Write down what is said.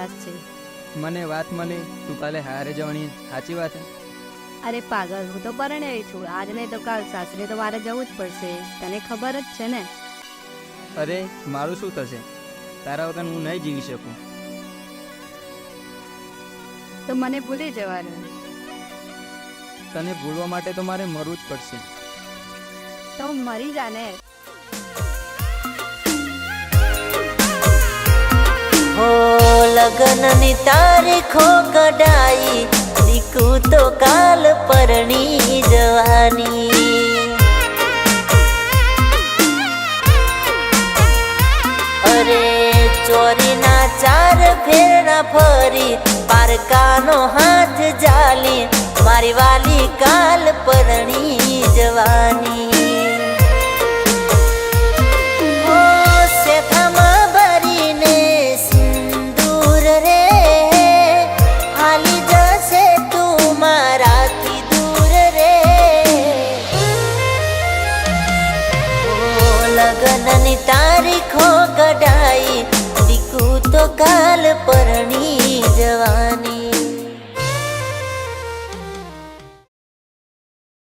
કદાચ છે. મને વાત મળી તું કાલે હારે જવાની સાચી વાત છે અરે પાગલ હું તો પરણેલી છું. આજ નહીં તો કાલ સાસરે તો મારે જવું જ પડશે. તને ખબર જ છે ને? અરે મારું શું થશે? તારા વગર હું નહીં જીવી શકું. તો મને ભૂલી જવાનું. તને ભૂલવા માટે તો મારે મરવું જ પડશે. તો મરી જા લગ્નની તારીખો કઢાઈ દીકુ તો કાલ પરણી જવાની. અરે ચોરીના ચાર ફેરા ફરી, પારકાનો હાથ જાલી, મારી વાલી કાલ પરણી લગનની તારીખો કડા